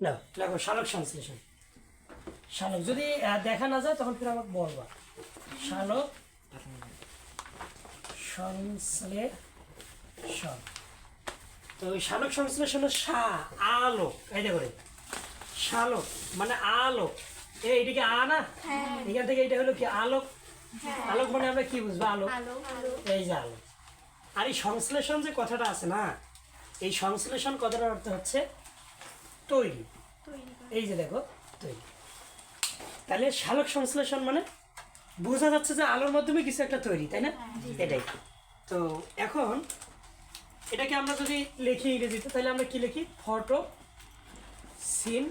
না লেখো শালক সংশ্লেষণ। শালক যদি দেখা না যায় তখন ফির আমাকে বলবা। শালক সংশ্লেষণ। তো ওই শালক সংশ্লেষণের সা আলোক। এই দেখো রে শালক মানে আলোক। এই এটাকে আ না? এখান থেকে এটা হলো কি আলোক? আলোক মানে আমরা কি বুঝব? আলোক। এই যে আলোক। আর এই সংশ্লেষণ যে কথাটা আছে না এই সংশ্লেষণ কথাটার অর্থ হচ্ছে তৈরি। এই যে দেখো তৈরি। তাহলে শালক সংশ্লেষণ মানে বোঝা যাচ্ছে যে আলোর মাধ্যমে কিছু একটা তৈরি তাই না? এটাই। তো এখন এটাকে আমরা যদি লিখি ইংরেজিতে তাহলে আমরা কি লিখি? Photo scene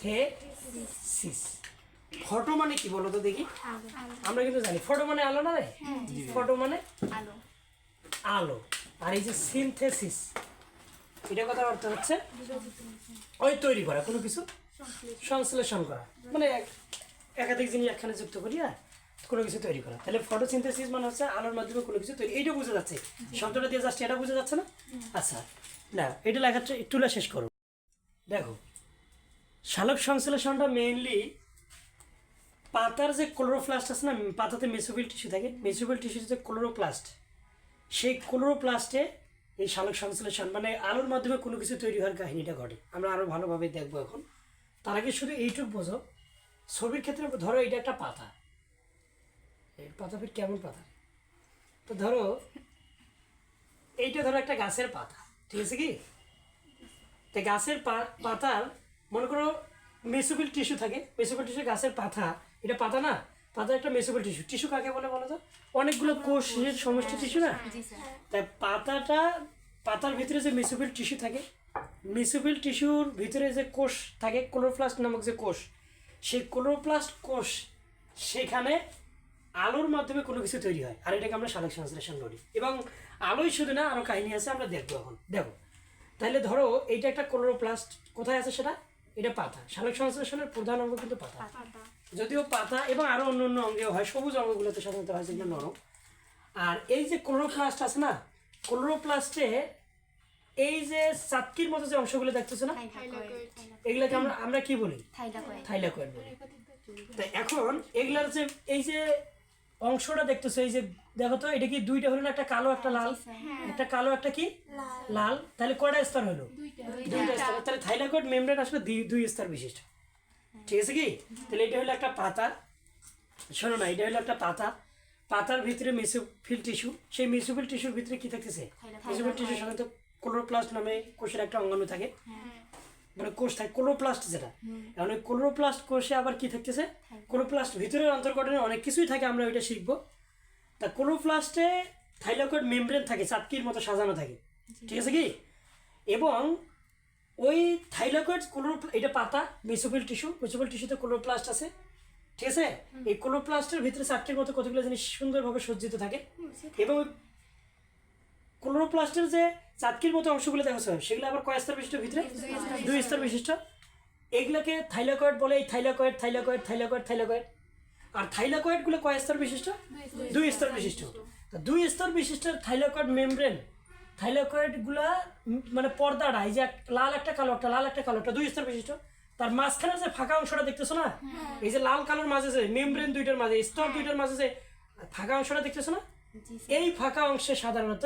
the cis photo মানে কি বলো তো দেখি? আমরা কিন্তু জানি ফটো মানে আলো না রে? ফটো মানে আলো। আলো। আর এই যে সিনথেসিস এটা কথার অর্থ হচ্ছে ওই তৈরি করা কোনো কিছু? সংশ্লেষণ করা। মানে একাধিক জিনিস একখানে যুক্ত করি আর কোনো কিছু তৈরি করা। তাহলে ফটোসিনথেসিস মানে হচ্ছে আলোর মাধ্যমে কোনো কিছু তৈরি। এইটা বোঝা যাচ্ছে। শব্দটা দিয়ে যাচ্ছে এটা বোঝা যাচ্ছে না? আচ্ছা না এটা লেখাটা তুলে শেষ করো। দেখো শালক সংশ্লেষণটা মেইনলি পাতার যে ক্লোরোপ্লাস্ট আছে না পাতাতে মেসোবিল টিস্যু থাকে। মেসোবিল টিস্যুর যে ক্লোরোপ্লাস্ট সেই ক্লোরোপ্লাস্টে এই শালক সংশ্লেষণ মানে আলোর মাধ্যমে কোনো কিছু তৈরি হওয়ার কাহিনীটা ঘটে। আমরা আরও ভালোভাবে দেখব এখন। তার আগে শুধু এইটুকু বোঝো, ছবির ক্ষেত্রে ধরো এটা একটা পাতা। এই পাতা ফির কেমন পাতা? তো ধরো, এইটা ধরো একটা গাছের পাতা, ঠিক আছে কি? তো গাছের পাতার, মনে করো মেসোবিল টিস্যু থাকে মেসোবিল টিস্যু গাছের পাতা, এটা পাতা না? পাতা একটা মেসোবিল টিস্যু। টিস্যু কাকে বলে বলো তো? অনেকগুলো কোষের সমষ্টি টিস্যু না? তাই পাতাটা পাতার ভিতরে যে মিসোফিল টিস্যু থাকে মিসোফিল টিস্যুর ভিতরে যে কোষ থাকে ক্লোরোপ্লাস্ট নামক যে কোষ সেই ক্লোরোপ্লাস্ট কোষ সেখানে আলোর মাধ্যমে কোনো কিছু তৈরি হয়। আর এটাকে আমরা সালেক সংশ্লেষণ করি এবং আলোই শুধু না আরও কাহিনী আছে আমরা দেখব এখন। দেখো তাহলে ধরো এইটা একটা ক্লোরোপ্লাস্ট কোথায় আছে সেটা? এটা পাতা। সালেক সংশ্লেষণের প্রধান অঙ্গ কিন্তু পাতা। যদিও পাতা এবং আরও অন্য অন্য অঙ্গেও হয় সবুজ অঙ্গগুলোতে সাধারণত হয় যেগুলো নরম। আর এই যে ক্লোরোপ্লাস্ট আছে না ক্লোরোপ্লাস্টে এই যে চাটকির মতো যে অংশগুলো দেখতেছো না এগুলাকে আমরা আমরা কি বলি? থাইলাকয়েড। বলি। তো এখন এগুলার যে এই যে অংশটা দেখতেছে এই যে দেখো তো এটা কি দুইটা হলো না একটা কালো একটা লাল? একটা কালো একটা কি? লাল। তাহলে কয়টা স্তর হলো? দুইটা। স্তর। তাহলে থাইলাকয়েড মেমব্রেন আসলে দুই স্তর বিশিষ্ট। ঠিক আছে কি? তাহলে এটা হলো একটা পাতা। শোনো না এটা হলো একটা পাতা। পাতার ভিতরে মেসোফিল টিস্যু সেই মেসোফিল টিস্যুর ভিতরে কি থাকতেছে? মেসোফিল টিস্যু সাধারণত ক্লোরোপ্লাস্ট নামে কোষের একটা অঙ্গাণু থাকে। মানে কোষ থাকে ক্লোরোপ্লাস্ট যেটা। এখন ওই ক্লোরোপ্লাস্ট কোষে আবার কি থাকতেছে? ক্লোরোপ্লাস্ট ভিতরের অন্তর্গঠনে অনেক কিছুই থাকে আমরা ওইটা শিখব। তা ক্লোরোপ্লাস্টে থাইলাকয়েড মেমব্রেন থাকে চাপকির মতো সাজানো থাকে। ঠিক আছে কি? এবং ওই থাইলাকয়েড ক্লোরো এটা পাতা মেসোফিল টিস্যু মেসোফিল টিস্যুতে ক্লোরোপ্লাস্ট আছে। ঠিক আছে? এই ক্লোরোপ্লাস্টের ভিতরে চারটির মতো কতগুলো জিনিস সুন্দরভাবে সজ্জিত থাকে। এবং ক্লোরোপ্লাস্টের যে চাটকির মতো অংশগুলো দেখছ সেগুলো আবার কয় স্তর বিশিষ্ট ভিতরে? দুই স্তর বিশিষ্ট। এগুলোকে থাইলাকয়েড বলে এই থাইলাকয়েড থাইলাকয়েড থাইলাকয়েড থাইলাকয়েড আর থাইলাকয়েডগুলো কয় স্তর বিশিষ্ট? দুই স্তর বিশিষ্ট। দুই স্তর বিশিষ্ট থাইলাকয়েড মেমব্রেন থাইলাকয়েডগুলা মানে পর্দাটা এই যে লাল একটা কালো একটা লাল একটা কালো একটা দুই স্তর বিশিষ্ট। তার মাঝখানে যে ফাঁকা অংশটা দেখতেছো না? এই যে লাল কালোর মাঝে যে মেমব্রেন দুইটার মাঝে স্তর দুইটার মাঝে যে ফাঁকা অংশটা দেখতেছো না? এই ফাঁকা অংশে সাধারণত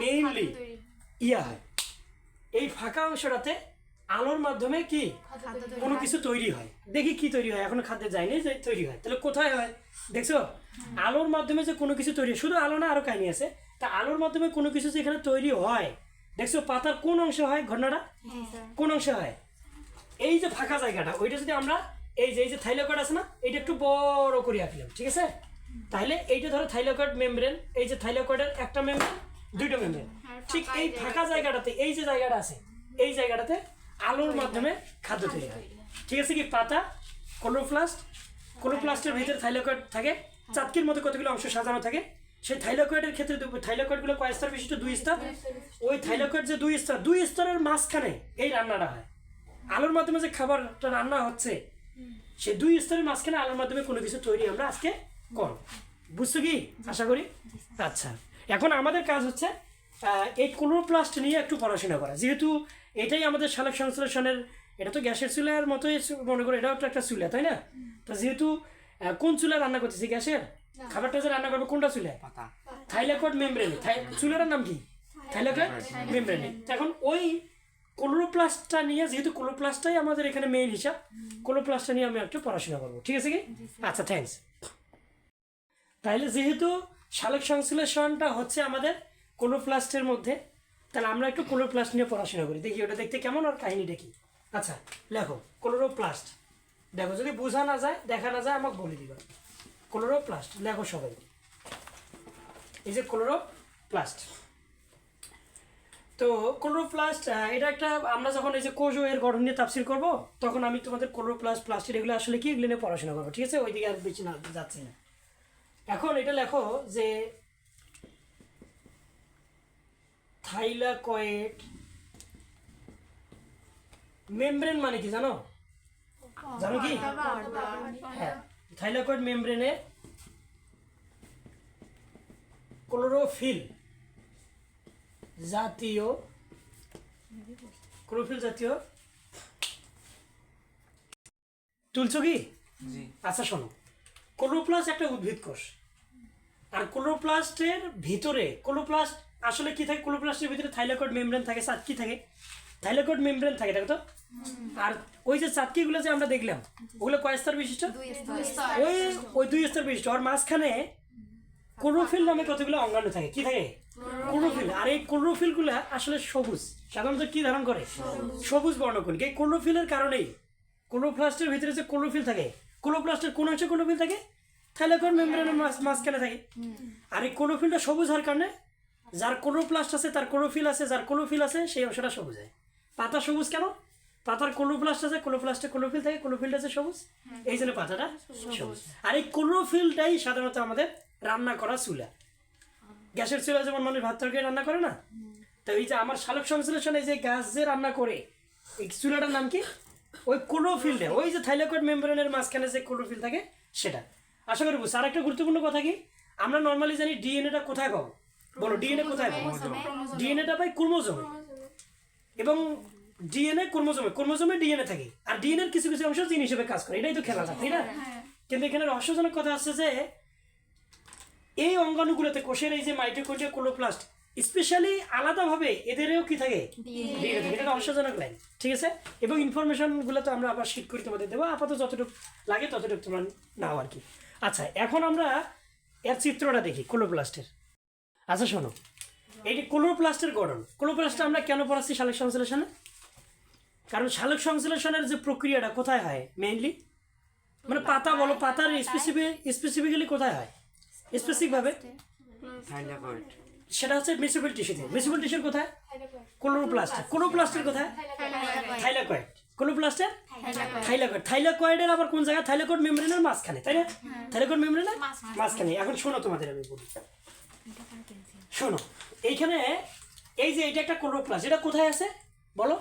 মেইনলি ইয়া হয়। এই ফাঁকা অংশটাতে আলোর মাধ্যমে কি? কোনো কিছু তৈরি হয়। দেখি কি তৈরি হয় এখনও খাদ্যে যায়নি যে তৈরি হয়। তাহলে কোথায় হয়? দেখছ? আলোর মাধ্যমে যে কোনো কিছু তৈরি হয়, শুধু আলো না আরও কাহিনী আছে। তা আলোর মাধ্যমে কোনো কিছু যে এখানে তৈরি হয় দেখছ পাতার কোন অংশে হয় ঘটনাটা? কোন অংশে হয়? এই যে ফাঁকা জায়গাটা ওইটা যদি আমরা এই যে এই যে থাইলকয়েড আছে না এইটা একটু বড় করে আঁকলাম ঠিক আছে? তাহলে এইটা ধরো থাইলকয়েড মেমব্রেন এই যে থাইলকয়েডের একটা মেমব্রেন দুইটা মেমব্রেন। ঠিক এই ফাঁকা জায়গাটাতে এই যে জায়গাটা আছে এই জায়গাটাতে আলোর মাধ্যমে খাদ্য তৈরি হয়। ঠিক আছে কি? পাতা ক্লোরোপ্লাস্ট ক্লোরোপ্লাস্টের ভিতরে থাইলকয়েড থাকে চাটকির মতো কতগুলো অংশ সাজানো থাকে সেই থাইলকয়েডের ক্ষেত্রে থাইলকয়েডগুলো কয় স্তর বিশিষ্ট? দুই স্তর? ওই থাইলকয়েড যে দুই স্তর দুই স্তরের মাঝখানে এই রান্নাটা হয়। আলোর মাধ্যমে যে খাবারটা রান্না হচ্ছে সে দুই স্তরের মাঝখানে আলোর মাধ্যমে কোনো কিছু তৈরি আমরা আজকে করব। বুঝছ কি? আশা করি? আচ্ছা। এখন আমাদের কাজ হচ্ছে এই ক্লোরোপ্লাস্ট নিয়ে একটু পড়াশোনা করা। যেহেতু এটাই আমাদের সালোক সংশ্লেষণের এটা তো গ্যাসের চুলার মতোই মনে করো এটাও তো একটা চুলা তাই না? তো যেহেতু কোন চুলা রান্না করতেছি গ্যাসের? খাবারটা যে রান্না করব কোনটা চুলায়? পাতা। Thylakoid membrane. চুলার নাম কি? Thylakoid membrane. এখন ওই ক্লোরোপ্লাস্টটা নিয়ে যেহেতু ক্লোরোপ্লাস্টটাই আমাদের এখানে মেইন হিসাব ক্লোরোপ্লাস্টটা নিয়ে আমি একটু পড়াশোনা করব। ঠিক আছে কি? আচ্ছা থ্যাঙ্কস তাহলে যেহেতু সালোক সংশ্লেষণটা হচ্ছে আমাদের ক্লোরোপ্লাস্টের মধ্যে তাহলে আমরা একটু ক্লোরোপ্লাস্ট নিয়ে পড়াশোনা করি। দেখি ওটা দেখতে কেমন আর কাহিনীটা কি? আচ্ছা লেখো। ক্লোরোপ্লাস্ট দেখো যদি বোঝা না যায় দেখা না যায় আমাকে বলে দিবা। ক্লোরোপ্লাস্ট লেখো সবাই। এই যে ক্লোরোপ্লাস্ট তো ক্লোরোপ্লাস্ট এটা একটা আমরা যখন এই যে কোজো এর গঠন নিয়ে তাফসির করব তখন আমি তোমাদের ক্লোরোপ্লাস্ট প্লাস্টিক এগুলো আসলে কি এগুলো নিয়ে পড়াশোনা করব ঠিক আছে? ওইদিকে আর বেশি না যাচ্ছি না। এখন এটা লেখো যে থাইলাকয়েড মেমব্রেন মানে কি জানো? জানো কি? হ্যাঁ। থাইলাকয়েড মেমব্রেনে ক্লোরোফিল জাতীয় ক্লোরোফিল জাতীয় তুলছো কি? জি। আচ্ছা শোনো। ক্লোরোপ্লাস্ট একটা উদ্ভিদ কোষ। আর ক্লোরোপ্লাস্টের ভিতরে ক্লোরোপ্লাস্ট আসলে কি থাকে? ক্লোরোপ্লাস্টের ভিতরে থাইলাকয়েড মেমব্রেন থাকে চাটকি থাকে? থাইলাকয়েড মেমব্রেন থাকে দেখো তো। আর ওই যে চাটকিগুলো যে আমরা দেখলাম ওগুলো কয় স্তর বিশিষ্ট? ওই ওই দুই স্তর বিশিষ্ট। আর মাঝখানে ক্লোরোফিল নামে কতগুলো অঙ্গাণু থাকে? কি থাকে? ক্লোরোফিল। আর এই ক্লোরোফিলগুলা আসলে সবুজ। সাধারণত কি ধারণ করে? সবুজ। বর্ণকণিক এই ক্লোরোফিলের কারণেই ক্লোরোপ্লাস্টের ভিতরে যে ক্লোরোফিল থাকে ক্লোরোপ্লাস্টের কোন অংশে ক্লোরোফিল থাকে? থাইলাকয়েড মেমব্রেনের মাঝখানে থাকে? আর এই ক্লোরোফিলটা সবুজ হওয়ার কারণে যার ক্লোরোপ্লাস্ট আছে তার ক্লোরোফিল আছে যার ক্লোরোফিল আছে সেই অংশটা সবুজ হয়। পাতা সবুজ কেন? পাতার ক্লোরোপ্লাস্ট আছে ক্লোরোপ্লাস্টে ক্লোরোফিল থাকে ক্লোরোফিলটা আছে সবুজ? এই জন্য পাতাটা সবুজ। আর এই ক্লোরোফিলটাই সাধারণত আমাদের রান্না করা চুলা। গ্যাসের চুলা যেমন মানুষ ভাত তরকারি রান্না করে না? তো এই যে আমার শালক সংশ্লেষণে যে গ্যাস যে রান্না করে এই চুলাটার নাম কি? ওই ক্লোরোফিলটা ওই যে থাইলাকয়েড মেমব্রেনের মাঝখানে যে ক্লোরোফিল থাকে সেটা। আশা করি বুঝছি। আর একটা গুরুত্বপূর্ণ কথা কি? আমরা নর্মালি জানি ডিএনএটা কোথায় পাবো? বলো ডিএনএ কোথায় পাবো? ডিএনএটা পাই ক্রোমোজোমে। এবং ডিএনএ ক্রোমোজোমে ক্রোমোজোমে ডিএনএ থাকে। আর ডিএনএর কিছু কিছু অংশ জিন হিসেবে কাজ করে এটাই তো খেলাটা তাই না? কিন্তু এখানে রহস্যজনক কথা আছে যে এই অঙ্গাণুগুলোতে কোষের এই যে মাইটোকন্ড্রিয়া ক্লোরোপ্লাস্ট স্পেশালি আলাদাভাবে এদেরও কি থাকে? ডিএনএ থাকে এটা রহস্যজনক লাইন ঠিক আছে? এবং ইনফরমেশনগুলো তো আমরা আবার শিট করে তোমাদের দেবো আপাতত যতটুকু লাগে ততটুকু তোমরা নাও আর কি। আচ্ছা এখন আমরা এর চিত্রটা দেখি ক্লোরোপ্লাস্টের আচ্ছা শোনো। এইটি ক্লোরোপ্লাস্টের গঠন। ক্লোরোপ্লাস্টটা আমরা কেন পড়াচ্ছি সালোক সংশ্লেষণে? কারণ সালোক সংশ্লেষণের যে প্রক্রিয়াটা কোথায় হয় মেইনলি মানে পাতা বলো পাতার স্পেসিফিক স্পেসিফিক্যালি কোথায় হয়? স্পেসিফিকভাবে থাইলাকয়েড সেটা হচ্ছে মেসিবল টিস্যুতে মেসিবল টিস্যুর কোথায়? ক্লোরোপ্লাস্ট ক্লোরোপ্লাস্টের কোথায়? থাইলাকয়েড ক্লোরোপ্লাস্টের থাইলাকয়েড থাইলাকয়েডের আবার কোন জায়গায়? থাইলাকয়েড মেমব্রেনের মাঝখানে তাই না? থাইলাকয়েড মেমব্রেনের মাঝখানে। এখন শোনো তোমাদের আমি বলি। শোনো। এইখানে এই যে এটা একটা ক্লোরোপ্লাস্ট এটা কোথায় আছে? বলো।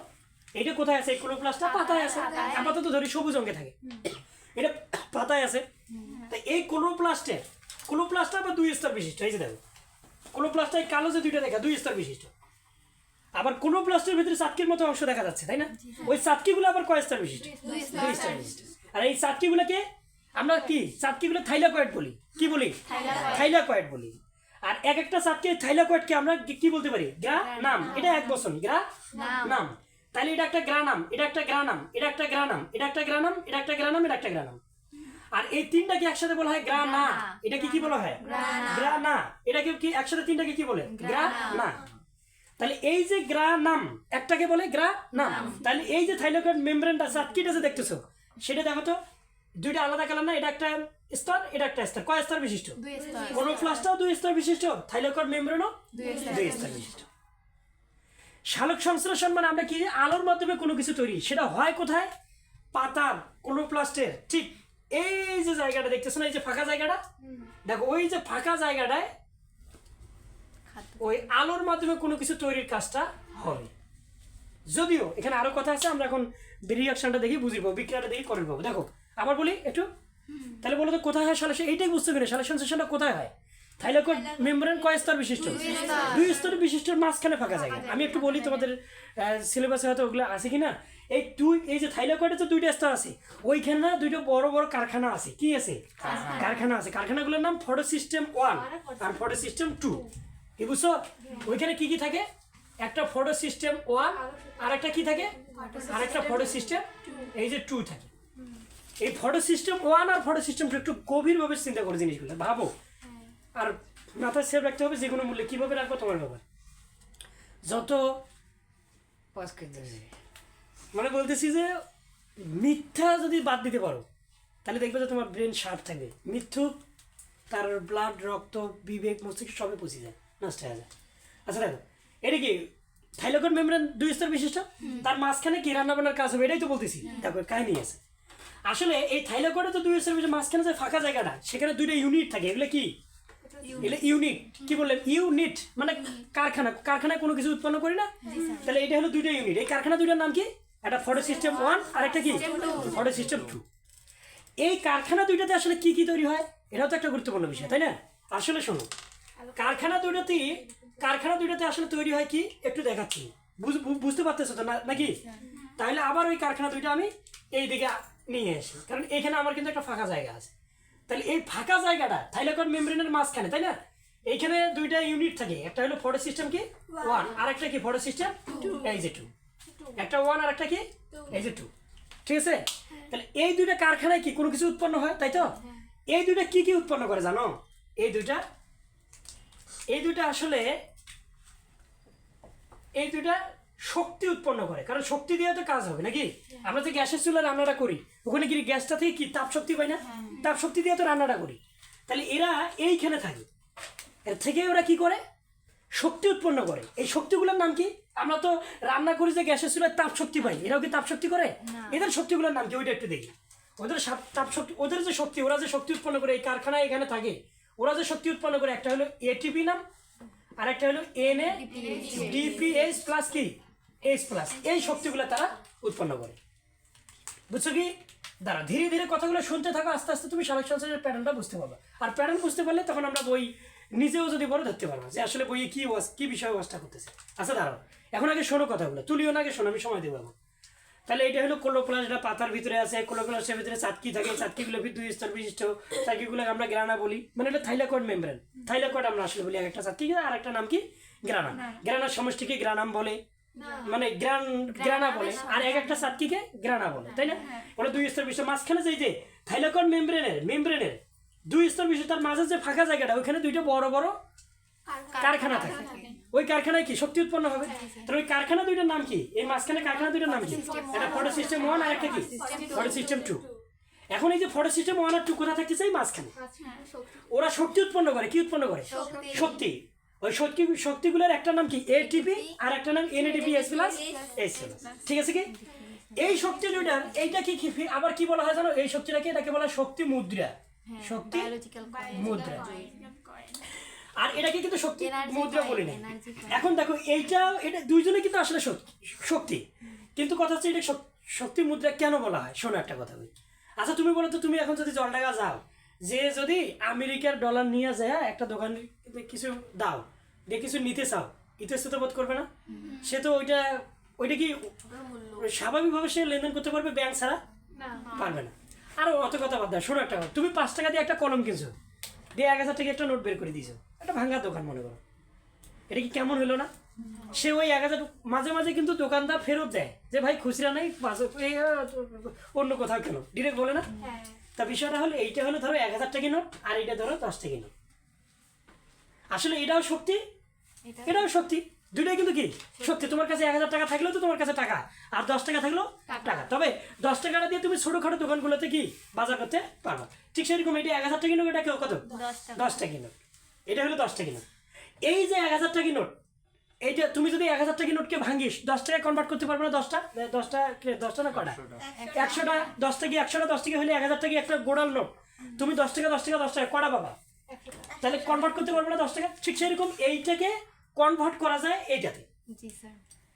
এইটা কোথায় আছে? এই ক্লোরোপ্লাস্টটা পাতায় আছে। আপাতত ধরি সবুজ অঙ্গে থাকে। এটা পাতায় আছে। তা এই ক্লোরোপ্লাস্টের ক্লোরোপ্লাস্টটা আবার দুই স্তর বিশিষ্ট এই যে দেখো। ক্লোরোপ্লাস্টটা এই কালো যে দুইটা দেখা দুই স্তর বিশিষ্ট। আবার ক্লোরোপ্লাস্টের ভিতরে চাটকির মতো অংশ দেখা যাচ্ছে তাই না? ওই চাটকিগুলো আবার কয় স্তর বিশিষ্ট? দুই স্তর। বিশিষ্ট। আর এই চাটকিগুলোকে আমরা কি? চাটকিগুলো থাইলাকয়েড বলি। কি বলি? থাইলাকয়েড বলি। আর এক একটা চাটকি থাইলাকয়েডকে আমরা কি- বলতে পারি? গ্রা নাম। এটা এক বছর গ্রা নাম। তাহলে এটা একটা গ্রানাম এটা একটা গ্রানাম এটা একটা গ্রানাম এটা একটা গ্রানাম এটা একটা গ্রানাম এটা একটা গ্রানাম আর এই তিনটাকে একসাথে বলা হয়? গ্রানা এটা কি কি বলা হয়? গ্রানা এটাকে কি একসাথে তিনটাকে কি বলে? গ্রা না। তাহলে এই যে গ্রা নাম একটাকে বলে গ্রা নাম। তাহলে এই যে থাইলোকয়েড মেমব্রেনটা সাতকিটা যে দেখতেছো সেটা দেখো তো দুইটা আলাদা কালার না? এটা একটা স্তর এটা একটা স্তর কয় স্তর বিশিষ্ট? কোনো প্লাসটাও দুই স্তর বিশিষ্ট? থাইলোকয়েড মেমব্রেনও দুই স্তর বিশিষ্ট। শালক সংশ্লেষণ মানে আমরা কি? আলোর মাধ্যমে কোনো কিছু তৈরি। সেটা হয় কোথায়? পাতার ক্লোরোপ্লাস্টের ঠিক এই যে জায়গাটা দেখতেছো না এই যে ফাঁকা জায়গাটা? দেখো ওই যে ফাঁকা জায়গাটায় ওই আলোর মাধ্যমে কোনো কিছু তৈরির কাজটা হবে যদিও এখানে আরও কথা আছে আমরা এখন রিয়াকশনটা দেখি বুঝিব বিক্রিয়াটা দেখি করে পাবো দেখো আবার বলি একটু? তাহলে বলো তো কোথায় হয় সালেশন এইটাই বুঝতে পেরে সালেশন সেশনটা কোথায় হয়? থাইলাকয়েড মেমব্রেন কয় স্তর বিশিষ্ট? দুই স্তর। বিশিষ্ট মাঝখানে ফাঁকা জায়গা। আমি একটু বলি তোমাদের সিলেবাসে হয়তো ওগুলো আছে কি না এই দুই এই যে থাইলাকয়েডে তো দুইটা স্তর আছে। ওইখানে না দুইটা বড় বড় কারখানা আছে। কি আছে? কারখানা। আছে। কারখানাগুলোর নাম ফটো সিস্টেম ওয়ান আর ফটো সিস্টেম টু কি বুঝছ? ওইখানে কি কি থাকে? একটা ফটো সিস্টেম ওয়ান আর একটা কি থাকে? আর একটা ফটো সিস্টেম এই যে টু থাকে। এই ফটো সিস্টেম ওয়ান আর ফটো সিস্টেম টু একটু গভীরভাবে চিন্তা করে জিনিসগুলো ভাবো। আর মাথায় সেভ রাখতে হবে যে কোনো মূল্যে কীভাবে রাখব তোমার ব্যাপার? যত কেজি মানে বলতেছি যে মিথ্যা যদি বাদ দিতে পারো তাহলে দেখবে যে তোমার ব্রেন শার্প থাকবে। মিথ্যুক তার ব্লাড রক্ত বিবেক মস্তিষ্ক সবই পচে যায় নষ্ট হয়ে যায়। আচ্ছা দেখো এটা কি থাইলকন মেমব্রেন দুই স্তর বিশিষ্ট? তার মাঝখানে কি রান্না বান্নার কাজ হবে? এটাই তো বলতেছি। দেখো কাহিনী আছে। আসলে এই থাইলকনে তো দুই স্তর বিশিষ্ট মাঝখানে যে ফাঁকা জায়গাটা সেখানে দুইটা ইউনিট থাকে। এগুলো কি? এগুলো ইউনিট কি বললেন? ইউনিট মানে কারখানা। কারখানায় কোনো কিছু উৎপন্ন করি না? তাহলে এটা হলো দুইটা ইউনিট এই কারখানা দুইটার নাম কি? একটা ফটো সিস্টেম ওয়ান আর একটা কি ফটো সিস্টেম টু এই কারখানা দুইটাতে আসলে কি কি তৈরি হয়? এটাও তো একটা গুরুত্বপূর্ণ বিষয় তাই না? আসলে শোনো কারখানা দুইটাতে কারখানা দুইটাতে আসলে তৈরি হয় কি? একটু দেখাচ্ছি। বুঝতে পারতেছো তো না- নাকি? তাহলে আবার ওই কারখানা দুইটা আমি এই দিকে নিয়ে আসি কারণ এখানে আমার কিন্তু একটা ফাঁকা জায়গা আছে। তাহলে এই ফাঁকা জায়গাটা থাইলাকন মেমব্রেনের মাঝখানে তাই না? এইখানে দুইটা ইউনিট থাকে। একটা হলো ফটো সিস্টেম কি? ওয়ান আর একটা কি ফটো সিস্টেম? এই যে টু একটা ওয়ান আর একটা কি এই যে টু ঠিক আছে? তাহলে এই দুইটা কারখানায় কি কোনো কিছু উৎপন্ন হয় তাই তো? এই দুইটা কি কি উৎপন্ন করে জানো? এই দুইটা। এই দুইটা আসলে এই দুইটা শক্তি উৎপন্ন করে কারণ শক্তি দিয়ে তো কাজ হবে নাকি? আমরা যে গ্যাসের চুলা রান্নাটা করি ওখানে কি গ্যাসটা থেকে কি তাপ শক্তি পাই না? তাপ শক্তি দিয়ে তো রান্নাটা করি। তাহলে এরা এইখানে থাকে। এর থেকে ওরা কি করে? শক্তি উৎপন্ন করে। এই শক্তিগুলোর নাম কি? আমরা তো রান্না করি যে গ্যাসের চুলায় তাপ শক্তি পাই। এরাও কি তাপ শক্তি করে? এদের শক্তিগুলোর নাম কি? ওইটা একটু দেখি। ওদের তাপ শক্তি ওদের যে শক্তি ওরা যে শক্তি উৎপন্ন করে এই কারখানায় এখানে থাকে ওরা যে শক্তি উৎপন্ন করে একটা হলো এটিপি নাম আর একটা হলো এন এ ডিপিএইচ প্লাস কি? এইচ প্লাস এই শক্তিগুলো তারা উৎপন্ন করে। বুঝছ কি? দাঁড়া ধীরে ধীরে কথাগুলো শুনতে থাকো আস্তে আস্তে তুমি সাবেক সংসারের প্যাটার্নটা বুঝতে পারবে। আর প্যাটার্ন বুঝতে পারলে তখন আমরা বই নিজেও যদি বড় ধরতে পারব যে আসলে বইয়ে কি ওয়াজ কি বিষয় ওয়াজটা করতেছে। আচ্ছা দাঁড়াও এখন আগে শোনো কথাগুলো। তুলিও না আগে শোনো আমি সময় দেবো এখন। তাহলে এটা হলো কোলোপ্লাস যেটা পাতার ভিতরে আছে। কোলোপ্লাসের ভিতরে চাটকি থাকে চাটকিগুলো দুই স্তর বিশিষ্ট। চাটকিগুলো আমরা গ্রানা বলি। মানে এটা থাইলাকয়েড মেমব্রেন। থাইলাকয়েড আমরা আসলে বলি এক একটা চাটকি আর একটা নাম কি? গ্রানা। গ্রানার সমষ্টিকে গ্রানাম বলে। মানে গ্রান গ্রানা বলে। আর এক একটা চাটকিকে গ্রানা বলে তাই না? ওটা দুই স্তর বিশিষ্ট মাঝখানে যে এই যে থাইলাকয়েড মেমব্রেনের মেমব্রেনের দুই স্তর বিশিষ্ট তার মাঝে যে ফাঁকা জায়গাটা ওখানে দুইটা বড় বড় কারখানা থাকে। ওই কারখানায় কি? শক্তি উৎপন্ন হবে? তাহলে ওই কারখানা দুইটার নাম কি? এই মাঝখানে কারখানা দুইটার নাম কি? একটা ফটো সিস্টেম ওয়ান আর একটা কি? Photo system two. এখন এই যে ফটো সিস্টেম ওয়ান আর টু কোথা থাকতেছে? এই মাঝখানে। ওরা শক্তি উৎপন্ন করে কি উৎপন্ন করে? শক্তি। ওই শক্তি শক্তিগুলোর একটা নাম কি এটিপি আর একটা নাম এনএডিপি এস প্লাস এস ঠিক আছে কি এই শক্তি দুইটার এইটা কি কি আবার কি বলা হয় জানো এই শক্তিটাকে এটাকে বলা শক্তি মুদ্রা শক্তি মুদ্রা আর এটাকে কিন্তু শক্তি মুদ্রা বলি না এখন দেখো এইটা এটা দুইজনে কিন্তু আসলে শক্তি শক্তি কিন্তু কথা হচ্ছে এটা শক্তি মুদ্রা কেন বলা হয় শোনো একটা কথা বলি আচ্ছা তুমি বলো তো তুমি এখন যদি জলডাকা যাও যে যদি আমেরিকার ডলার নিয়ে যায় একটা দোকানে কিছু দাও দিয়ে কিছু নিতে চাও ইতস্তত বোধ করবে না? সে তো ওইটা ওইটা কি স্বাভাবিকভাবে সে লেনদেন করতে পারবে ব্যাংক ছাড়া? পারবে না। আরও অত কথা বাদ দাও। শোনো একটা তুমি পাঁচ টাকা দিয়ে একটা কলম কিনছো দিয়ে এক হাজার টাকা একটা নোট বের করে দিয়েছ একটা ভাঙ্গা দোকান মনে করো। এটা কি কেমন হলো না? সে ওই এক হাজার মাঝে মাঝে কিন্তু দোকানদার ফেরত দেয় যে ভাই খুচরা নেই পাঁচ- এই, অন্য কোথাও কেন ডিরেক্ট বলে না? তা বিষয়টা হলো এইটা হলো ধরো এক হাজার টাকা নোট আর এইটা ধরো দশ টাকা নোট। আসলে এটাও শক্তি এটাও শক্তি দুইটাই কিন্তু কি? শক্তি তোমার কাছে এক হাজার টাকা থাকলেও তো তোমার কাছে টাকা আর দশ টাকা থাকলেও টাকা। তবে দশ টাকাটা দিয়ে তুমি ছোটোখাটো দোকানগুলোতে কি বাজার করতে পারো? ঠিক সেরকম এটা এক হাজার টাকা নোট এটা কেউ কত? দশ টাকা নোট। এটা হলো দশ টাকা নোট। এই যে এক হাজার টাকা নোট এইটা তুমি যদি এক হাজার টাকা নোটকে ভাঙিস দশ টাকা কনভার্ট করতে পারবে না দশটা? দশটা দশটা না কটা একশোটা। দশ থেকে একশোটা দশ থেকে হলে এক হাজার টাকা একটা গোড়াল নোট। তুমি দশ টাকা দশ টাকা দশ টাকা কটা পাবা? তাহলে কনভার্ট করতে পারবে না দশ টাকা? ঠিক সেরকম এইটাকে কনভার্ট করা যায় এইটাতে।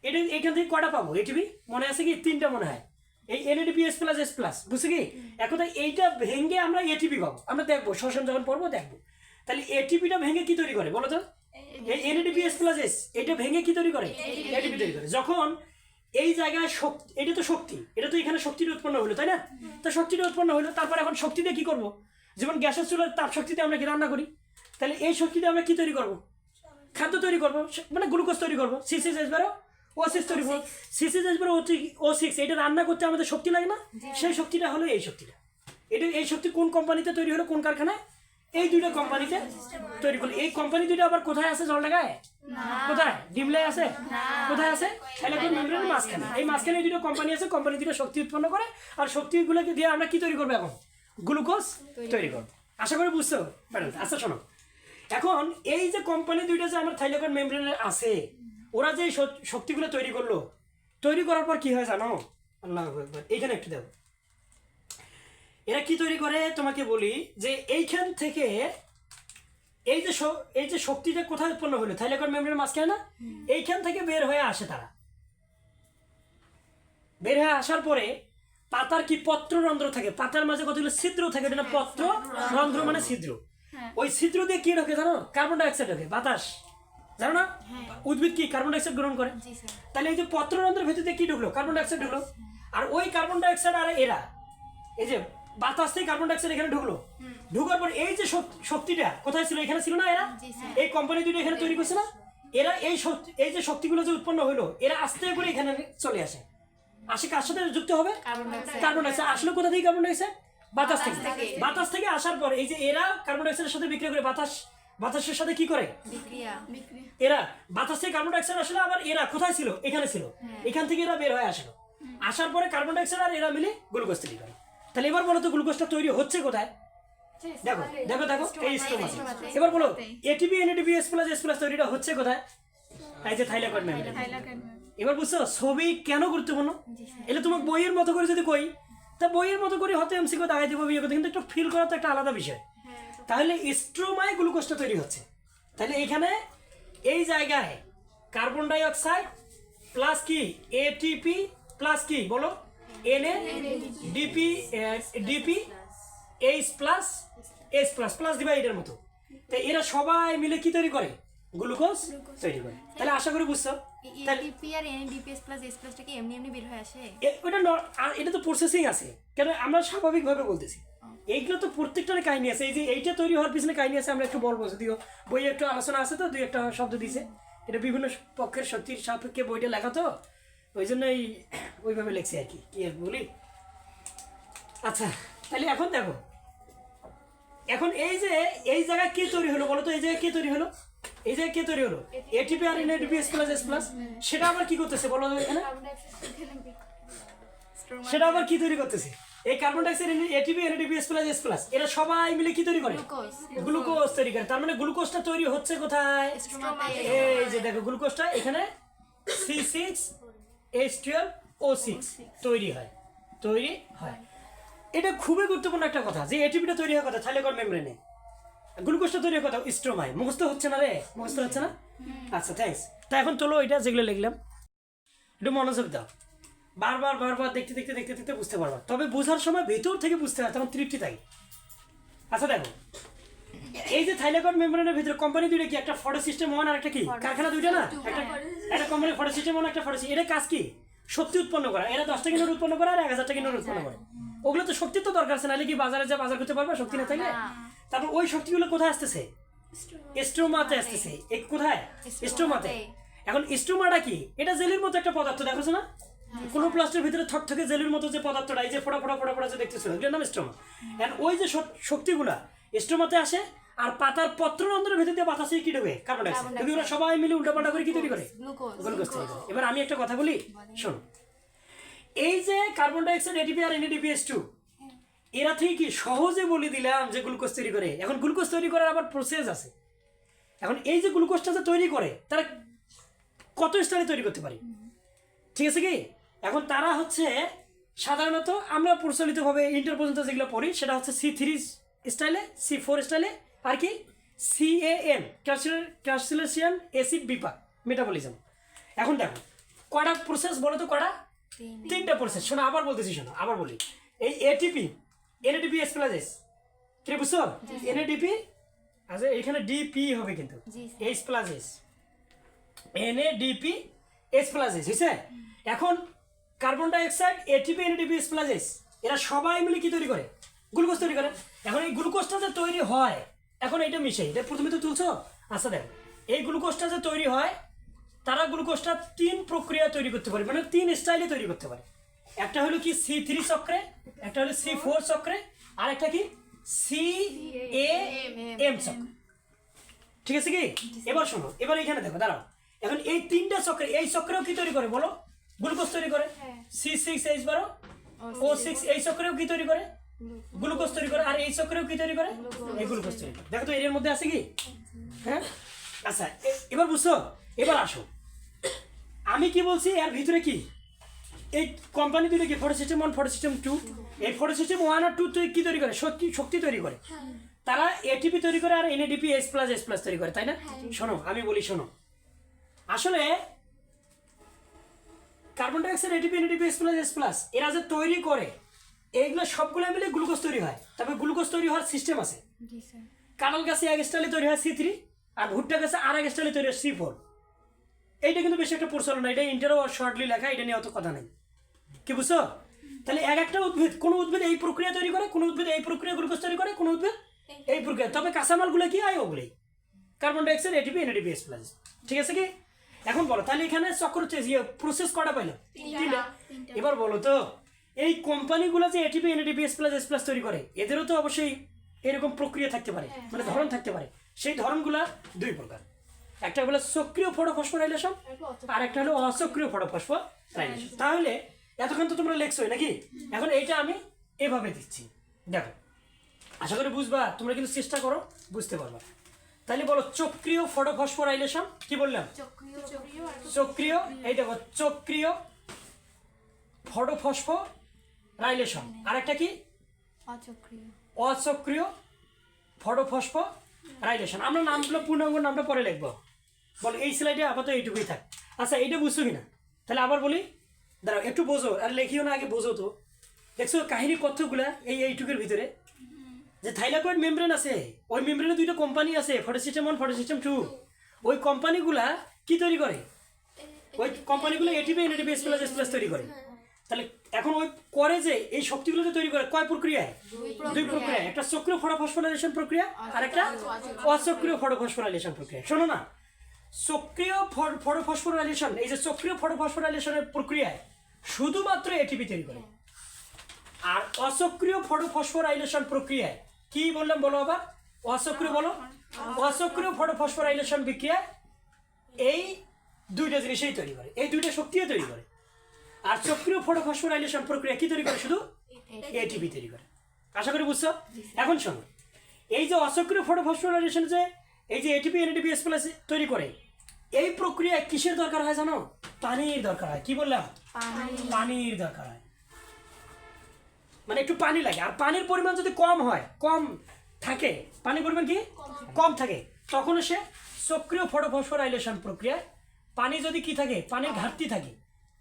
এটা এখান থেকে কটা পাবো? এটিভি মনে আছে কি? তিনটা মনে হয়। এই NADP S plus S plus বুঝছে কি? এখন এইটা ভেঙে আমরা এটিপি পাবো। আমরা দেখব শোষণ যখন পড়ব দেখব। তাহলে এটিপিটা ভেঙে কি তৈরি করে বলো তো? এই এনএডিপিএস প্লাস এস এটা ভেঙে কি তৈরি করে? এটিপি তৈরি করে। যখন এই জায়গায় শক্তি এটা তো শক্তি এটা তো এখানে শক্তিটা উৎপন্ন হলো তাই না? তো শক্তিটা উৎপন্ন হলো তারপর এখন শক্তি দিয়ে কি করব? যেমন গ্যাসের চুলার তাপ শক্তিতে আমরা কি রান্না করি? তাহলে এই শক্তিতে আমরা কি তৈরি করব? খাদ্য তৈরি করব মানে গ্লুকোজ তৈরি করব সিসিস এস বারো ও সিক্স তৈরি করব। সিসিস এস বারো ও সিক্স এটা রান্না করতে আমাদের শক্তি লাগে না? সেই শক্তিটা হলো এই শক্তিটা। এটা এই শক্তি কোন কোম্পানিতে তৈরি হলো কোন কারখানায়? এই দুইটা কোম্পানিতে তৈরি করল। এই কোম্পানি দুইটা আবার কোথায় আছে জল লাগায় কোথায়? ডিমলে আছে? কোথায় আছে? এলাকার মেমব্রেনের মাঝখানে। এই মাঝখানে দুটো কোম্পানি আছে কোম্পানি দুটো শক্তি উৎপন্ন করে আর শক্তিগুলোকে দিয়ে আমরা কি তৈরি করব এখন? গ্লুকোজ তৈরি করব। আশা করি বুঝতে পারেন আচ্ছা শোনো। এখন এই যে কোম্পানি দুইটা যে আমার থাইলোকার মেমব্রেনের আছে ওরা যে শক্তিগুলো তৈরি করল তৈরি করার পর কি হয় জানো? আল্লাহ এইখানে একটু দেখো এরা কি তৈরি করে? তোমাকে বলি যে এইখান থেকে এই যে এই যে শক্তিটা কোথায় উৎপন্ন হলো? থাইলেকর মেমব্রেন মাঝখানে না? এইখান থেকে বের হয়ে আসে তারা। বের হয়ে আসার পরে পাতার কি পত্র রন্ধ্র থাকে? পাতার মাঝে কতগুলো ছিদ্র থাকে? এটা না পত্র? রন্ধ্র। মানে ছিদ্র। ওই ছিদ্র দিয়ে কি ঢোকে জানো? কার্বন ডাইঅক্সাইড ঢোকে। বাতাস। জানো না? উদ্ভিদ কি? কার্বন ডাইঅক্সাইড গ্রহণ করে। তাহলে এই যে পত্র রন্ধ্রের ভেতর কি ঢুকলো? কার্বন ডাইঅক্সাইড ঢুকলো। আর ওই কার্বন ডাইঅক্সাইড আর এরা? এই যে বাতাস থেকে কার্বন ডাইঅক্সাইড এখানে ঢুকলো। ঢুকার পর এই যে শক্তিটা কোথায় ছিল? এখানে ছিল না এরা? এই কোম্পানি দুটো এখানে তৈরি করছে না? এরা এই এই যে শক্তিগুলো যে উৎপন্ন হলো এরা আস্তে করে এখানে চলে আসে। আসে কার সাথে যুক্ত হবে? কার্বন ডাইঅক্সাইড আসলে কোথা থেকে কার্বন ডাইঅক্সাইড বাতাস থেকে। বাতাস থেকে আসার পর এই যে এরা কার্বন ডাইঅক্সাইডের সাথে বিক্রিয়া করে বাতাস বাতাসের সাথে কি করে? এরা বাতাস থেকে কার্বন ডাইঅক্সাইড আসলে আবার এরা কোথায় ছিল? এখানে ছিল। এখান থেকে এরা বের হয়ে আসলো। আসার পরে কার্বন ডাইঅক্সাইড আর এরা মিলে গ্লুকোজ তৈরি করে। তাহলে এবার বলো তো গ্লুকোজটা তৈরি হচ্ছে কোথায়? দেখো দেখো দেখো এই স্টোমাতে এবার বলো ATP NATP S plus S plus তৈরিটা হচ্ছে কোথায়? এই যে থাইলাকয়েড মেমব্রেন এবার বুঝছ ছবি কেন গুরুত্বপূর্ণ? এটা তোমাকে বইয়ের মতো করে যদি কই তা বইয়ের মতো করে হয়তো এমসিকিউ দাগাই দিব বিয়ে করতে কিন্তু একটু ফিল করা তো একটা আলাদা বিষয়। তাহলে স্ট্রোমায় গ্লুকোজটা তৈরি হচ্ছে। তাহলে এখানে এই জায়গায় কার্বন ডাই অক্সাইড প্লাস কি এটিপি প্লাস কি? বলো। NA DP DP H plus S plus plus দিবা এটার মতো। তো এরা সবাই মিলে কি তৈরি করে? গ্লুকোজ তৈরি করে। তাহলে আশা করি বুঝছ। এ- এটা তো প্রসেসিং আছে। কেন আমরা স্বাভাবিকভাবে বলতেছি। এইগুলো তো প্রত্যেকটার কাহিনী আছে। এই যে এইটা তৈরি হওয়ার পিছনে কাহিনী আছে আমরা একটু বলব। যদিও বইয়ে একটু আলোচনা আছে তো দুই একটা শব্দ দিছে এটা বিভিন্ন পক্ষের শক্তির সাপেক্ষে বইটা লেখা তো। ওই জন্য এই ওইভাবে লেখছি আর কি কি আর বলি। আচ্ছা তাহলে এখন দেখো। এখন এই যে এই জায়গায় কে তৈরি হলো বলো তো? এই জায়গায় কে তৈরি হলো? এই জায়গায় কে তৈরি হলো? এটিপি আর NADP S plus S plus সেটা আবার কি করতেছে বলো তো এখানে? সেটা আবার কি তৈরি করতেছে? এই carbon dioxide ATP NADP S plus S plus এরা সবাই মিলে কি তৈরি করে? গ্লুকোজ গ্লুকোজ তৈরি করে। তার মানে গ্লুকোজটা তৈরি হচ্ছে কোথায়? এই যে দেখো গ্লুকোজটা এখানে C six H twelve O six তৈরি হয়। তৈরি হয়। এটা খুবই গুরুত্বপূর্ণ একটা কথা যে এটিপিটা তৈরি হওয়ার কথা থাইলেকর মেমব্রেনে গ্লুকোজটা তৈরি হওয়ার কথা স্ট্রোমায় মুখস্থ হচ্ছে না রে? মুখস্থ হচ্ছে না? আচ্ছা থ্যাঙ্কস তা এখন চলো এটা যেগুলো লিখলাম। একটু মনোযোগ দাও। বারবার বারবার দেখতে দেখতে দেখতে দেখতে বুঝতে পারবা। তবে বোঝার সময় ভেতর থেকে বুঝতে হয় তখন তৃপ্তি থাকে আচ্ছা দেখো। এই যে থাইলাকন মেমব্রেনের ভিতরে কোম্পানি দুইটা কি? একটা ফটো সিস্টেম ওয়ান আর একটা কি? কারখানা দুইটা না? একটা একটা কোম্পানি ফটো সিস্টেম ওয়ান একটা ফটো এটা কাজ কি? শক্তি উৎপন্ন করা। এরা দশটা কিলোর উৎপন্ন করে আর এক হাজার টাকা কিলোর উৎপন্ন করে। ওগুলো তো শক্তির তো দরকার আছে নাহলে কি বাজারে যা বাজার করতে পারবে শক্তি না থাকলে? তারপর ওই শক্তিগুলো কোথায় আসতেছে? স্ট্রোমাতে। আসতেছে। এই কোথায়? স্ট্রোমাতে। এখন স্ট্রোমাটা কি? এটা জেলির মতো একটা পদার্থ দেখো না কোনো প্লাস্টের ভিতরে থক থকে জেলির মতো যে পদার্থটা এই যে ফোটা ফোটা ফোটা ফোটা যে দেখতেছিল এগুলোর নাম স্ট্রোমা। এখন ওই যে শক- শক্তিগুলা স্ট্রোমাতে আসে আর পাতার পত্র পত্ররন্ধ্রের ভিতর দিয়ে বাতাসে কি ঢোকে? কার্বন ডাইঅক্সাইড যদি ওরা সবাই মিলে উল্টাপাল্টা করে কি তৈরি করে? গ্লুকোজ গ্লুকোজ তৈরি করে। এবার আমি একটা কথা বলি শোন। এই যে কার্বন ডাইঅক্সাইড এটিপি আর এনএডিপিএস টু এরা থেকে কি সহজে বলে দিলাম যে গ্লুকোজ তৈরি করে। এখন গ্লুকোজ তৈরি করার আবার প্রসেস আছে। এখন এই যে গ্লুকোজটা যে তৈরি করে তারা কত স্টাইলে তৈরি করতে পারে? ঠিক আছে কি? এখন তারা হচ্ছে সাধারণত আমরা প্রচলিতভাবে ইন্টার পর্যন্ত যেগুলো পড়ি সেটা হচ্ছে সি থ্রি স্টাইলে সি ফোর স্টাইলে আর কি? C A M crassulacean acid বিপাক মেটাবলিজম এখন দেখো কটা প্রসেস বলো তো কটা তিনটা। প্রসেস শোনো আবার বলতেছি শোনো আবার বলি। এই ATP NADP S plus S কি বুঝছ? এনএডিপি আচ্ছা এখানে ডিপি হবে কিন্তু। H plus S N A DP S plus S হয়েছে এখন carbon dioxide ATP NADP S এরা সবাই মিলে কি তৈরি করে? গ্লুকোজ তৈরি করে। এখন এই গ্লুকোজটা যে তৈরি হয় এখন এটা মিশে এটা প্রথমে তো তুলছো? আচ্ছা দেখ এই গ্লুকোজটা যে তৈরি হয় তারা গ্লুকোজটা তিন প্রক্রিয়া তৈরি করতে পারে মানে তিন স্টাইলে তৈরি করতে পারে। একটা হলো কি সি থ্রি চক্রে একটা হলো সি ফোর চক্রে আর একটা কি সি এ এম চক্র। ঠিক আছে কি? এবার শোনো এবার এখানে দেখো দাঁড়াও। এখন এই তিনটা চক্রে এই চক্রেও কি তৈরি করে বলো? গ্লুকোজ তৈরি করে। সি সিক্স এইচ বারো ও সিক্স এই চক্রেও কি তৈরি করে? গ্লুকোজ তৈরি করে আর এই চক্রেও কি তৈরি করে? এই গ্লুকোজ তৈরি করে। দেখো তো এর মধ্যে আছে কি? হ্যাঁ? আচ্ছা এবার বুঝছ? এবার আসো। আমি কি বলছি এর ভিতরে কি? এই কোম্পানি দুটো কি? Photo system one photo system two এই ফটো সিস্টেম ওয়ান আর টু কি তৈরি করে? শক্তি শক্তি তৈরি করে। তারা এটিপি তৈরি করে আর NADP S plus S plus তৈরি করে তাই না? শোনো আমি বলি শোনো। আসলে carbon dioxide ATP NADP S plus S plus এরা যে তৈরি করে এইগুলো সবগুলো মিলে গ্লুকোজ তৈরি হয়। তবে গ্লুকোজ তৈরি হওয়ার সিস্টেম আছে। কাঁঠাল গাছে এক স্টাইলে তৈরি হয় সি থ্রি আর ভুট্টা গাছে আর এক স্টাইলে তৈরি হয় সি ফোর। এইটা কিন্তু বেশি একটা পড়ছিল না এটা ইন্টারও শর্টলি লেখা এটা নিয়ে অত কথা নেই। কি বুঝছ? তাহলে এক একটা উদ্ভিদ কোন উদ্ভিদ এই প্রক্রিয়া তৈরি করে কোন উদ্ভিদ এই প্রক্রিয়া গ্লুকোজ তৈরি করে কোন উদ্ভিদ এই প্রক্রিয়া। তবে কাঁচামালগুলো কি? হয় ওগুলোই। Carbon dioxide ATP NADP S plus ঠিক আছে কি? এখন বলো তাহলে এখানে চক্র প্রসেস কটা পাইলো? এবার বলো তো এই কোম্পানিগুলো যে ATP NADP S plus S plus তৈরি করে এদেরও তো অবশ্যই এরকম প্রক্রিয়া থাকতে পারে মানে ধরন থাকতে পারে। সেই ধরনগুলা দুই প্রকার। একটা হলো সক্রিয় ফটোফসফোরাইলেশন আর একটা হলো অসক্রিয় ফটোফসফোরাইলেশন। তাহলে এতক্ষণ তো তোমরা লেখছোই নাকি? এখন এইটা আমি এভাবে দিচ্ছি। দেখো আশা করি বুঝবা তোমরা কিন্তু চেষ্টা করো বুঝতে পারবা। তাহলে বলো চক্রীয় ফটোফসফোরাইলেশন কি বললাম? চক্রীয় এই দেখো চক্রীয় ফটোফসফোরাইলেশন আর একটা কি? অচক্রীয়। অসক্রিয় ফটোফসফোরাইলেশন আমরা নামগুলো পূর্ণাঙ্গ নামটা পরে লিখব। বল এই স্লাইডে আপাতত এইটুকুই থাক। আচ্ছা এইটা বুঝছ কিনা? তাহলে আবার বলি। দাঁড়াও একটু বোঝো আর লেখিও না আগে বোঝো তো। দেখছ কাহিনী কতগুলা এই এইটুকুর ভিতরে। যে থাইলাকয়েড মেমব্রেন আছে ওই মেমব্রেনে দুইটা কোম্পানি আছে photo system one photo system two. ওই কোম্পানিগুলা কি তৈরি করে? ওই কোম্পানিগুলো ATP NATP S plus S তৈরি করে। তাহলে এখন ওই করে যে এই শক্তিগুলো যে তৈরি করে কয় প্রক্রিয়ায়? দুই প্রক্রিয়া একটা সক্রিয় ফটোফসফোরাইলেশন প্রক্রিয়া আর একটা অসক্রিয় ফটোফসফোরাইলেশন প্রক্রিয়া। শোনো না সক্রিয় ফটোফসফোরাইলেশন এই যে সক্রিয় ফটোফসফোরাইলেশনের প্রক্রিয়ায় শুধুমাত্র এটিপি তৈরি করে। আর অসক্রিয় ফটোফসফোরাইলেশন প্রক্রিয়ায় কি বললাম বলো আবার? অসক্রিয় বলো? অসক্রিয় ফটোফসফোরাইলেশন বিক্রিয়ায় এই দুইটা জিনিসই তৈরি করে। এই দুইটা শক্তিও তৈরি করে। আর চক্রীয় ফটোফসফোরাইলেশন প্রক্রিয়া কি তৈরি করে শুধু? এটিপি তৈরি করে। আশা করি বুঝছ? এখন শোনো। এই যে অসক্রিয় ফটোফসফোরাইলেশন যে এই যে এটিপি এনএটিপি এস প্লাস তৈরি করে এই প্রক্রিয়ায় কিসের দরকার হয় জানো? পানির দরকার হয়। কি বললাম পানির দরকার হয়। মানে একটু পানি লাগে। আর পানির পরিমাণ যদি কম হয় কম থাকে পানির পরিমাণ কি? কম থাকে তখন সে সক্রিয় ফটোফসফোরাইলেশন প্রক্রিয়ায় পানি যদি কি থাকে পানির ঘাটতি থাকে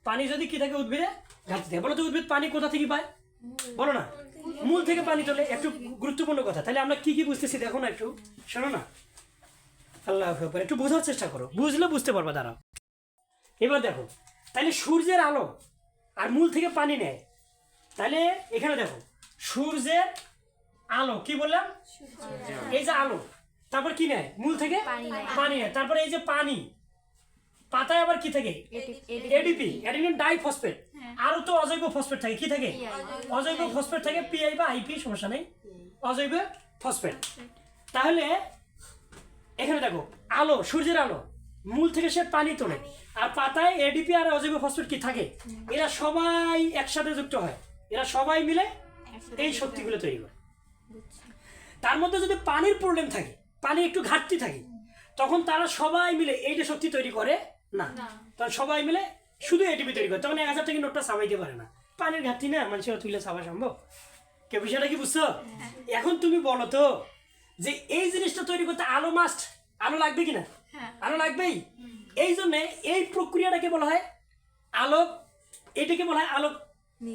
পানি যদি কি থাকে উদ্ভিদে? ঘাটতি থাকে। বলো তো উদ্ভিদ পানি কোথা থেকে পায়? বলো না। মূল থেকে। পানি চলে। একটু গুরুত্বপূর্ণ কথা। তাহলে আমরা কি কি বুঝতেছি? দেখো না একটু। শোনো না। আল্লাহ একটু বোঝার চেষ্টা করো। বুঝলে বুঝতে পারবা দাঁড়াও। এবার দেখো। তাহলে সূর্যের আলো আর মূল থেকে পানি নেয়। তাহলে এখানে দেখো। সূর্যের আলো। কি বললাম? এই যে আলো। তারপর কি নেয়? মূল থেকে পানি নেয়। পানি নেয়। তারপরে এই যে পানি। পাতায় আবার কি থাকে? এডিপি অ্যাডিনিন ডাইফসফেট আরও তো অজৈব ফসফেট থাকে কি থাকে? অজৈব ফসফেট থাকে পিআই বা আইপি সমস্যা নেই। অজৈব ফসফেট তাহলে এখানে দেখো আলো সূর্যের আলো মূল থেকে সে পানি তোলে। আর পাতায় এডিপি আর অজৈব ফসফেট কি থাকে? এরা সবাই একসাথে যুক্ত হয়। এরা সবাই মিলে এই শক্তিগুলো তৈরি করে। তার মধ্যে যদি পানির প্রবলেম থাকে পানি একটু ঘাটতি থাকে তখন তারা সবাই মিলে এইটা শক্তি তৈরি করে না। সবাই মিলে শুধু এটিপি তৈরি করে তখন এক হাজার টাকা নোটটা সাবাইতে পারে না। পানির ঘাটতি না মানুষের তুলে সাবা সম্ভব। কে বিষয়টা কি বুঝছ? এখন তুমি বলো তো যে এই জিনিসটা তৈরি করতে আলো মাস্ট আলো লাগবে কিনা? আলো লাগবেই? এই জন্যে এই প্রক্রিয়াটাকে বলা হয় আলোক এটাকে বলা হয় আলোক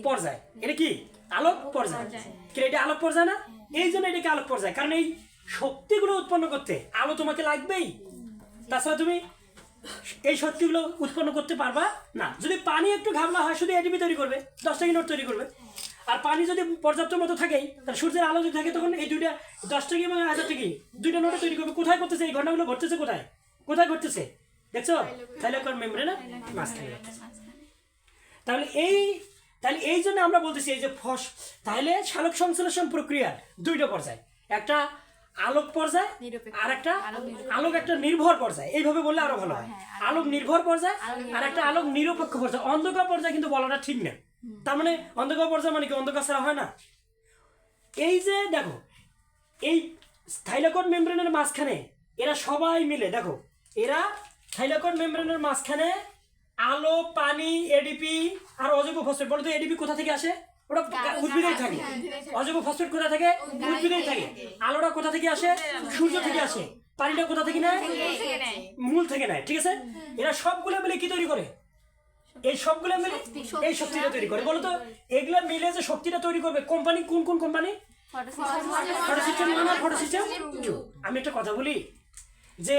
পর্যায়। এটা কি? আলোক পর্যায়। কি এটা আলোক পর্যায় না? এই জন্য এটাকে আলোক পর্যায়। কারণ এই শক্তিগুলো উৎপন্ন করতে আলো তোমাকে লাগবেই। তাছাড়া তুমি এই শক্তিগুলো উৎপন্ন করতে পারবা? না। যদি পানি একটু ঘামলা হয়, শুধু এটিপি তৈরি করবে দশটা নোট তৈরি করবে। আর পানি যদি পর্যাপ্ত মতো থাকে তাহলে সূর্যের আলো যদি থাকে, তখন এই দুইটা দশটা কি এবং হাজার টাকি দুইটা নোটে তৈরি করবে। কোথায় করতেছে? এই ঘটনাগুলো ঘটতেছে কোথায়? কোথায় ঘটতেছে? দেখছ? থাইলাকর মেমব্রেন মাঝখানে তাহলে এই তাহলে এই জন্য আমরা বলতেছি, এই যে ফস, তাহলে শালক সংশ্লেষণ প্রক্রিয়ার দুইটা পর্যায়। একটা আলোক পর্যায় আর একটা আলোক একটা নির্ভর পর্যায়। এইভাবে বললে আরও ভালো হয়। আলোক নির্ভর। পর্যায় আর একটা আলোক নিরপেক্ষ পর্যায়। অন্ধকার পর্যায় কিন্তু বলাটা ঠিক না। তার মানে অন্ধকার পর্যায় মানে কি? অন্ধকার ছাড়া হয় না। এই যে দেখো এই থাইলাকট মেমব্রেনের মাঝখানে এরা সবাই মিলে দেখো এরা থাইলাকট মেমব্রেনের মাঝখানে আলো পানি এডিপি আর অজৈব ফসফেট। বলতো এডিপি কোথা থেকে আসে? ওটা উদ্ভিদেই থাকে। অজৈব ফসফেট কোথা থেকে? উদ্ভিদেই থাকে। আলোটা কোথা থেকে আসে? সূর্য থেকে আসে। পানিটা কোথা থেকে নেয়? মূল থেকে নেয়। ঠিক আছে? এরা সবগুলো মিলে কি তৈরি করে? এই সবগুলো মিলে এই শক্তিটা তৈরি করে। বলতো এগুলা মিলে যে শক্তিটা তৈরি করবে কোম্পানি কোন কোন কোম্পানি? ওয়ান আর টু আমি একটা কথা বলি যে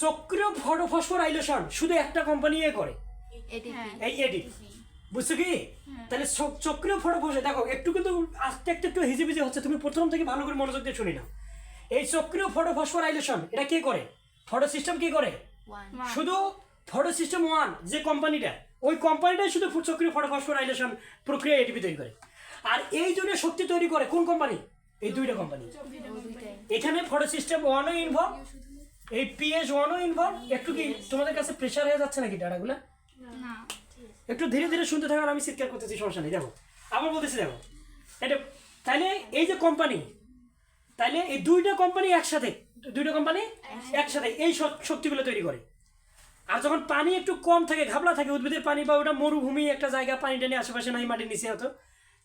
সক্রিয় ফটো ফসফোরাইলেশন শুধু একটা কোম্পানি এ করে। এই এডিট বুঝছ কি? তাহলে স- সক্রিয় ফটো ফসে দেখো একটু কিন্তু আস্তে একটু একটু হিজিবিজি হচ্ছে। তুমি প্রথম থেকে ভালো করে মনোযোগ দিয়ে শুনি নাও। এই সক্রিয় ফটো ফসফোরাইলেশন এটা কে করে? ফটো সিস্টেম কি করে? শুধু ফটো সিস্টেম ওয়ান যে কোম্পানিটা ওই কোম্পানিটাই শুধু সক্রিয় ফটো ফসফোরাইলেশন প্রক্রিয়া এটিপি তৈরি করে। আর এই জন্য শক্তি তৈরি করে কোন কোম্পানি এই দুইটা কোম্পানি এখানে ফটো সিস্টেম ওয়ানও ইনভলভ এই পিএস ওয়ানও ইনভলভ একটু কি তোমাদের কাছে প্রেশার হয়ে যাচ্ছে নাকি ডাটাগুলো একটু ধীরে ধীরে শুনতে থাকার আমি চিৎকার করতেছি সমস্যা নেই দেখো। আবার বলতেছি দেখো। এটা তাইলে এই যে কোম্পানি তাইলে এই দুইটা কোম্পানি একসাথে দুইটা কোম্পানি একসাথে এই শক্তিগুলো তৈরি করে। আর যখন পানি একটু কম থাকে ঘাবলা থাকে উদ্ভিদের পানি বা ওটা মরুভূমি একটা জায়গা পানি টানি আশেপাশে নাই মাটির নিচে হতো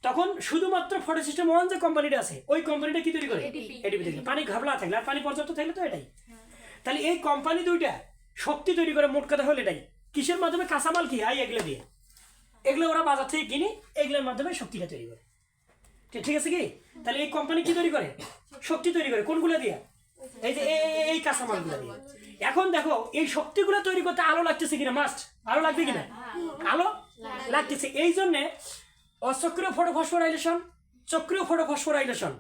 তখন শুধুমাত্র ফটো সিস্টেম ওয়ান যে কোম্পানিটা আছে ওই কোম্পানিটা কি তৈরি করে? এডিপি তৈরি পানি ঘাবলা থাকলে আর পানি পর্যাপ্ত থাকলে তো এটাই। তাহলে এই কোম্পানি দুইটা শক্তি তৈরি করে মোট কথা হলো এটাই। কিসের মাধ্যমে কাঁচামাল কি? হয় এগুলো দিয়ে। এগুলো ওরা বাজার থেকে কিনে এগুলোর মাধ্যমে শক্তিটা তৈরি করে। ঠিক- আছে কি? তাহলে এই কোম্পানি কি তৈরি করে? শক্তি তৈরি করে। কোনগুলো দিয়ে? এই যে, এই- কাঁচামালগুলো দিয়ে। এখন দেখো, এই শক্তিগুলো তৈরি করতে আলো লাগতেছে কিনা? মাস্ট আলো লাগবে কিনা? আলো লাগতেছে। এই জন্যে অসক্রিয় ফটোফসফোরাইলেশন চক্রিয় ফটোফসফোরাইলেশন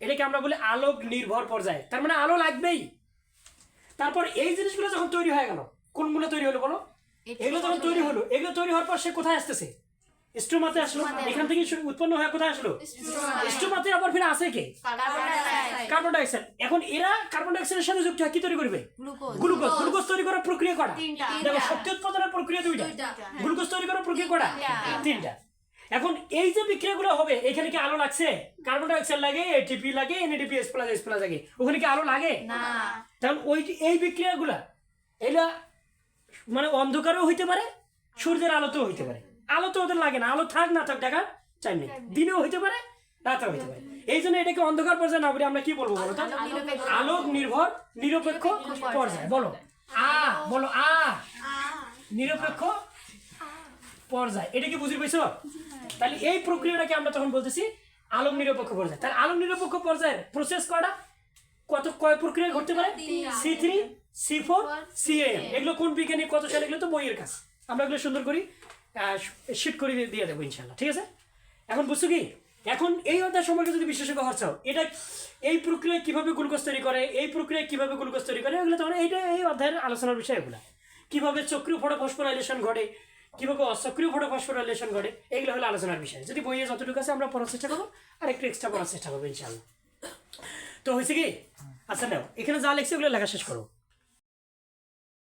এটাকে আমরা বলি আলোক নির্ভর পর্যায়ে। তার মানে আলো লাগবেই। তারপর এই জিনিসগুলো যখন তৈরি হয়ে গেল, কোনগুলো তৈরি হলো বলো? এগুলো যখন তৈরি হলো এগুলো তৈরি হওয়ার পর সে কোথায় আসতেছে? স্টোমাতে আসলো? এখান থেকে উৎপন্ন হয়ে কোথায় আসলো? স্টোমাতে আবার ফিরে আসে কে? কার্বন ডাইঅক্সাইড এখন এরা কার্বন ডাইঅক্সাইডের সাথে যুক্ত হয় কি তৈরি করবে? গ্লুকোজ। গ্লুকোজ। তৈরি করার প্রক্রিয়া করা দেখো শক্তি উৎপাদনের প্রক্রিয়া দুইটা। গ্লুকোজ তৈরি করার প্রক্রিয়া করা তিনটা। এখন এই যে বিক্রিয়াগুলো হবে এখানে কি আলো লাগছে? কার্বন ডাইঅক্সাইড লাগে এটিপি লাগে NADP S plus S plus লাগে। ওখানে কি আলো লাগে? তখন ওই যে- এই বিক্রিয়াগুলা এগুলা মানে অন্ধকারেও হইতে পারে সূর্যের আলোতেও হইতে পারে। আলো তো ওদের লাগে না আলো থাক না থাক দেখা চাই নেই। দিনেও হইতে পারে রাতেও হইতে পারে। এই জন্য এটাকে অন্ধকার পর্যায়ে না বলে আমরা কি বলব বলো তো? আলোক নির্ভর নিরপেক্ষ পর্যায়। বলো। আ বলো আ। নিরপেক্ষ পর্যায়। এটা কি বুঝে পেয়েছ? তাহলে এই প্রক্রিয়াটাকে আমরা তখন বলতেছি আলোক নিরপেক্ষ পর্যায়। তাহলে আলোক নিরপেক্ষ পর্যায়ের প্রসেস কয়টা? কত কয় প্রক্রিয়া ঘটতে পারে? C three C four C M এগুলো কোন বিজ্ঞানী কত সালে এগুলো তো বইয়ের কাজ। আমরা এগুলো সুন্দর করি শিট করে দিয়ে- দেবো ইনশাল্লাহ ঠিক আছে? এখন বুঝছ কি? এখন এই অধ্যায় সম্পর্কে যদি বিশেষজ্ঞ হওয়ার চাও এটা এই প্রক্রিয়া কীভাবে গ্লুকোজ তৈরি করে এই প্রক্রিয়া কীভাবে গ্লুকোজ তৈরি করে এগুলো তখন এইটা এই অধ্যায়ের আলোচনার বিষয় এগুলো। কীভাবে চক্রীয় ফটোফসফোরাইলেশন ঘটে কীভাবে অসক্রিয় ফটোফসফোরাইলেশন ঘটে এগুলো হলো আলোচনার বিষয়। যদি বইয়ে যতটুকু আছে আমরা পড়ার চেষ্টা করব আর একটু এক্সট্রা পড়ার চেষ্টা করব ইনশাল্লাহ তো হয়েছে কি? আচ্ছা নাও এখানে যা লিখছে ওগুলো লেখা শেষ করো।